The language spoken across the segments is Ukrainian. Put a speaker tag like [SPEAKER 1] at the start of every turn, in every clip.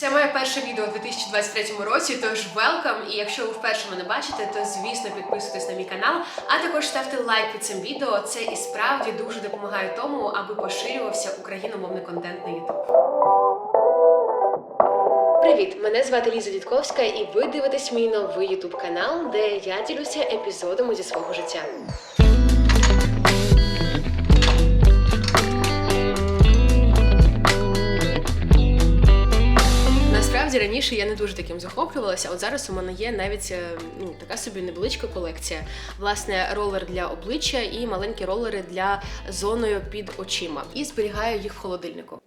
[SPEAKER 1] Це моє перше відео у 2023 році, тож welcome. І якщо ви вперше мене бачите, то звісно підписуйтесь на мій канал, а також ставте лайк під цим відео. Це і справді дуже допомагає тому, аби поширювався україномовний контент на YouTube. Привіт! Мене звати Ліза Дідковська, і ви дивитесь мій новий YouTube канал, де я ділюся епізодами зі свого життя. Насправді раніше я не дуже таким захоплювалася. От зараз у мене є навіть е, ну така собі невеличка колекція. Власне, ролер для обличчя і маленькі ролери для зоною під очима. І зберігаю їх в холодильнику.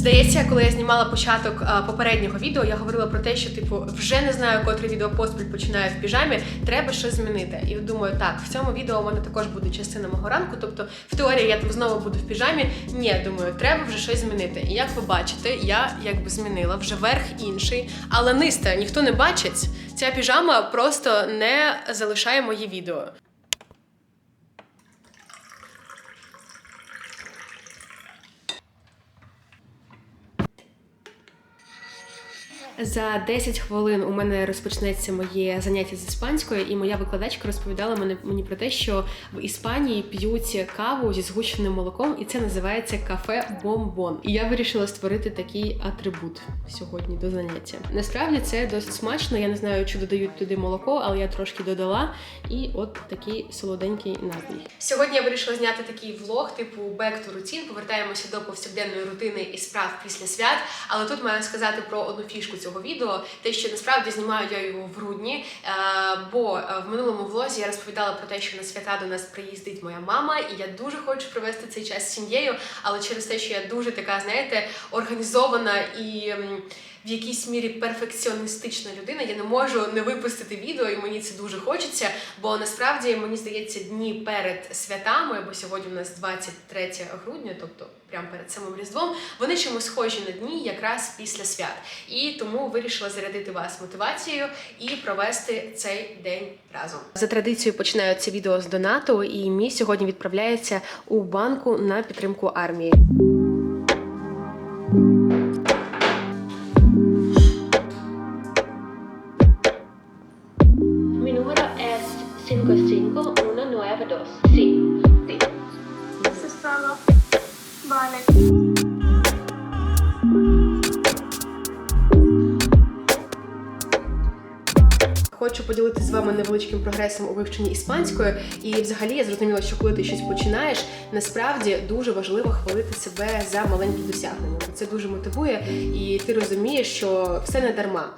[SPEAKER 1] Здається, коли я знімала початок а, попереднього відео, я говорила про те, що типу вже не знаю, котре відео поспіль починаю в піжамі, треба щось змінити. І думаю, так, в цьому відео у мене також буде частина мого ранку. Тобто, в теорії я там знову буду в піжамі. Ні, думаю, треба вже щось змінити. І як ви бачите, я якби змінила вже верх інший, але ниста ніхто не бачить. Ця піжама просто не залишає мої відео. За 10 хвилин у мене розпочнеться моє заняття з іспанської, і моя викладачка розповідала мені про те, що в Іспанії п'ють каву зі згущеним молоком, і це називається кафе бомбон. І я вирішила створити такий атрибут сьогодні до заняття. Насправді це досить смачно. Я не знаю, чи додають туди молоко, але я трошки додала. І от такий солоденький напій. Сьогодні я вирішила зняти такий влог, типу back to routine. Повертаємося до повсякденної рутини і справ після свят. Але тут маю сказати про одну фішку цього відео, те, що насправді знімаю я його в грудні, е, бо е, в минулому влозі я розповідала про те, що на свята до нас приїздить моя мама, і я дуже хочу провести цей час з сім'єю, але через те, що я дуже така, знаєте, організована і. В якійсь мірі перфекціоністична людина, я не можу не випустити відео, і мені це дуже хочеться. Бо насправді мені здається, дні перед святами, бо сьогодні у нас 23 грудня, тобто прямо перед самим різдвом, вони чомусь схожі на дні якраз після свят. І тому вирішила зарядити вас мотивацією і провести цей день разом. За традицією починаю це відео з донату, і мій сьогодні відправляється у банку на підтримку армії.
[SPEAKER 2] Es.
[SPEAKER 3] Vale.
[SPEAKER 1] Хочу поділитися з вами невеличким прогресом у вивченні іспанської. І взагалі я зрозуміла, що коли ти щось починаєш, насправді дуже важливо хвалити себе за маленькі досягнення. Це дуже мотивує, і ти розумієш, що все не дарма.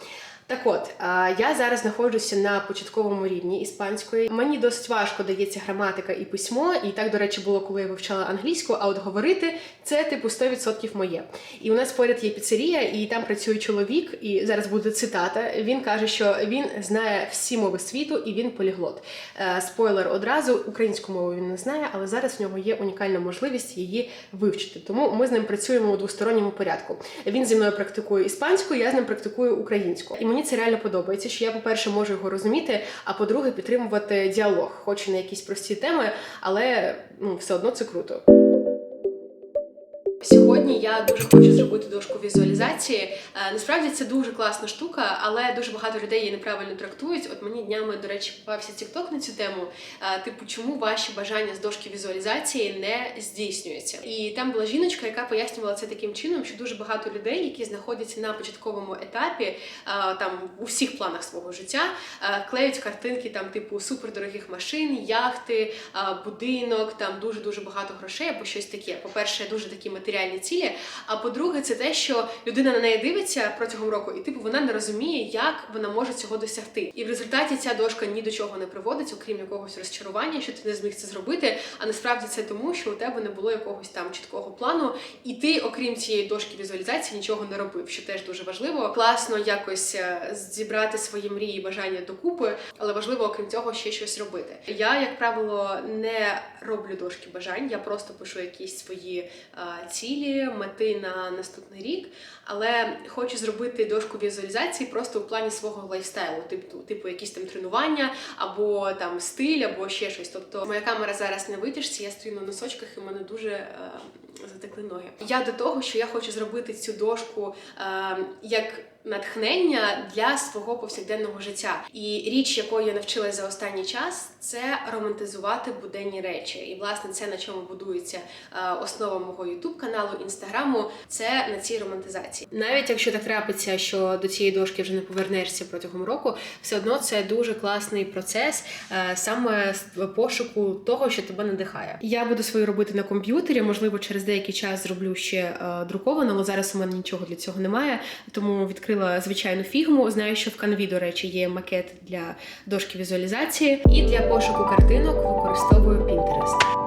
[SPEAKER 1] Так от, я зараз знаходжуся на початковому рівні іспанської. Мені досить важко дається граматика і письмо, і так, до речі, було, коли я вивчала англійську, а от говорити це типу 100% моє. І у нас поряд є піцерія, і там працює чоловік, і зараз буде цитата. Він каже, що він знає всі мови світу і він поліглот. Е, Спойлер одразу, українську мову він не знає, але зараз в нього є унікальна можливість її вивчити. Тому ми з ним працюємо у двосторонньому порядку. Він зі мною практикує іспанську, я з ним практикую українську. І мені це реально подобається, що я, по-перше, можу його розуміти, а по-друге, підтримувати діалог, хоч і на якісь прості теми, але ну, все одно це круто. Сьогодні я дуже хочу зробити дошку візуалізації. Е, Насправді це дуже класна штука, але дуже багато людей її неправильно трактують. От мені днями, до речі, попався TikTok на цю тему. Е, Типу, чому ваші бажання з дошки візуалізації не здійснюються? І там була жіночка, яка пояснювала це таким чином, що дуже багато людей, які знаходяться на початковому етапі, е, там у всіх планах свого життя, клеють картинки там, типу супердорогих машин, яхти, будинок, там дуже дуже багато грошей або щось таке. По-перше, дуже такі матеріальні цілі. А по-друге, це те, що людина на неї дивиться протягом року, і типу вона не розуміє, як вона може цього досягти. І в результаті ця дошка ні до чого не приводить, окрім якогось розчарування, що ти не зміг це зробити. А насправді це тому, що у тебе не було якогось там чіткого плану, і ти, окрім цієї дошки візуалізації, нічого не робив, що теж дуже важливо. Класно якось е, зібрати свої мрії і бажання докупи, але важливо, окрім цього, ще щось робити. Я, як правило, не роблю дошки бажань, я просто пишу якісь свої е, цілі. Цілі, мети на наступний рік, але хочу зробити дошку візуалізації просто у плані свого лайфстайлу, типу, типу якісь там тренування, або там стиль, або ще щось. Тобто моя камера зараз на витяжці, я стою на носочках, і в мене дуже е, затекли ноги. Я до того, що я хочу зробити цю дошку е, як натхнення для свого повсякденного життя. І річ, якої я навчилася за останній час, це романтизувати буденні речі. І власне це на чому будується е, основа мого ютуб каналу, інстаграму. Це на цій романтизації. Навіть якщо так трапиться, що до цієї дошки вже не повернешся протягом року, все одно це дуже класний процес е, саме пошуку того, що тебе надихає. Я буду свою робити на комп'ютері. Можливо, через деякий час зроблю ще е, друковано, але зараз у мене нічого для цього немає. Тому відкрила звичайну фігму. Знаю, що в канві, до речі, є макет для дошки візуалізації, і для пошуку картинок використовую Pinterest.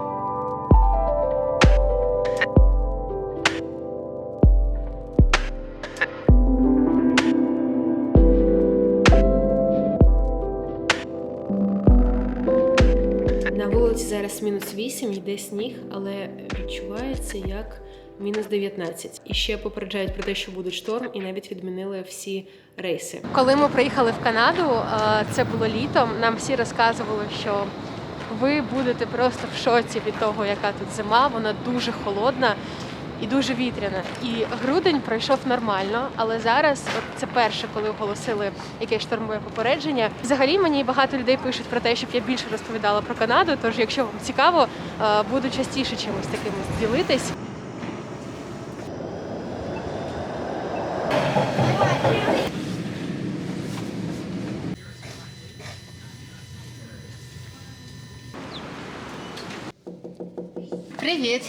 [SPEAKER 1] На вулиці зараз мінус 8, йде сніг, але відчувається як мінус 19. І ще попереджають про те, що буде шторм, і навіть відмінили всі рейси. Коли ми приїхали в Канаду, е, це було літом. Нам всі розказували, що ви будете просто в шоці від того, яка тут зима. Вона дуже холодна. І дуже вітряна. І грудень пройшов нормально, але зараз от це перше, коли оголосили якесь штормове попередження. Взагалі мені багато людей пишуть про те, щоб я більше розповідала про Канаду. Тож, якщо вам цікаво, е, буду частіше чимось таким ділитись. Привіт!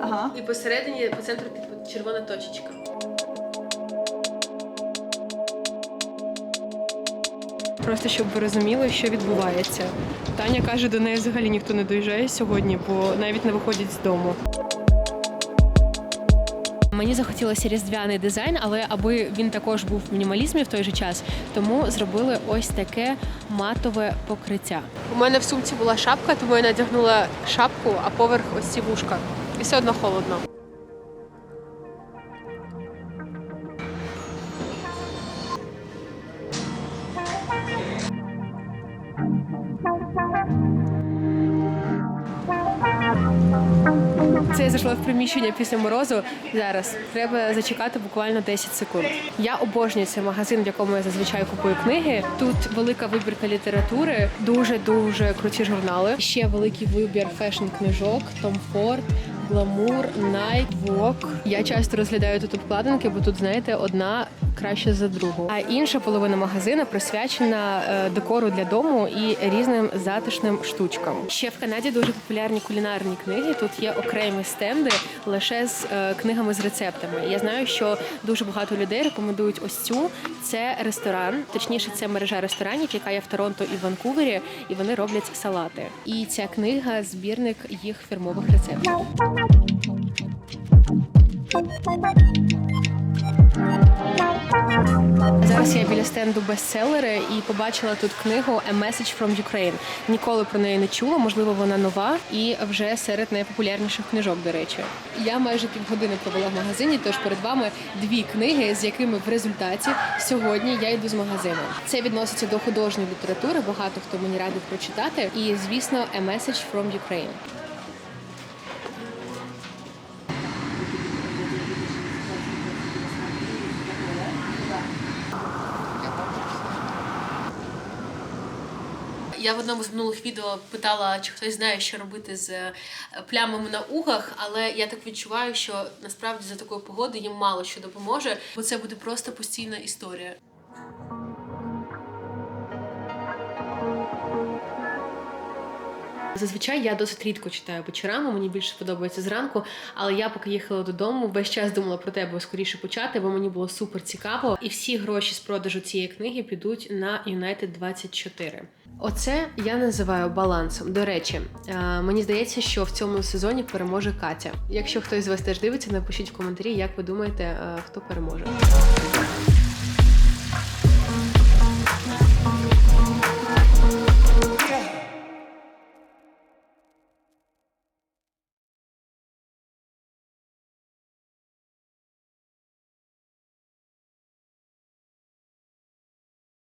[SPEAKER 4] Ага.
[SPEAKER 1] І посередині по центру типу червона точечка. Просто щоб ви розуміли, що відбувається. Таня каже, до неї взагалі ніхто не доїжджає сьогодні, бо навіть не виходять з дому. Мені захотілося різдвяний дизайн, але аби він також був в мінімалізмі в той же час, тому зробили ось таке матове покриття. У мене в сумці була шапка, тому я надягнула шапку, а поверх ось ці вушка. І все одно холодно. Це я зайшла в приміщення після морозу. Зараз треба зачекати буквально 10 секунд. Я обожнюю цей магазин, в якому я зазвичай купую книги. Тут велика вибірка літератури, дуже дуже круті журнали. Ще великий вибір фешн книжок, Tom Ford, Glamour, Nike, Vogue. Я часто розглядаю тут обкладинки, бо тут, знаєте, одна краще за другу. А інша половина магазину присвячена е, декору для дому і різним затишним штучкам. Ще в Канаді дуже популярні кулінарні книги. Тут є окремі стенди лише з е, книгами з рецептами. Я знаю, що дуже багато людей рекомендують ось цю. Це ресторан, точніше, це мережа ресторанів, яка є в Торонто і Ванкувері, і вони роблять салати. І ця книга збірник їх фірмових рецептів. Зараз я біля стенду бестселери і побачила тут книгу A Message from Ukraine. Ніколи про неї не чула, можливо, вона нова і вже серед найпопулярніших книжок, до речі. Я майже півгодини провела в магазині, тож перед вами дві книги, з якими в результаті сьогодні я йду з магазину. Це відноситься до художньої літератури. Багато хто мені радив прочитати. І звісно, A Message from Ukraine. Я в одному з минулих відео питала, чи хтось знає, що робити з е, плямами на угах, але я так відчуваю, що насправді за такої погоди їм мало що допоможе, бо це буде просто постійна історія. Зазвичай я досить рідко читаю вечорами, мені більше подобається зранку. Але я, поки їхала додому, весь час думала про те, аби скоріше почати, бо мені було супер цікаво. І всі гроші з продажу цієї книги підуть на United 24. Оце я називаю балансом. До речі, е, мені здається, що в цьому сезоні переможе Катя. Якщо хтось з вас теж дивиться, напишіть в коментарі, як ви думаєте, е, хто переможе.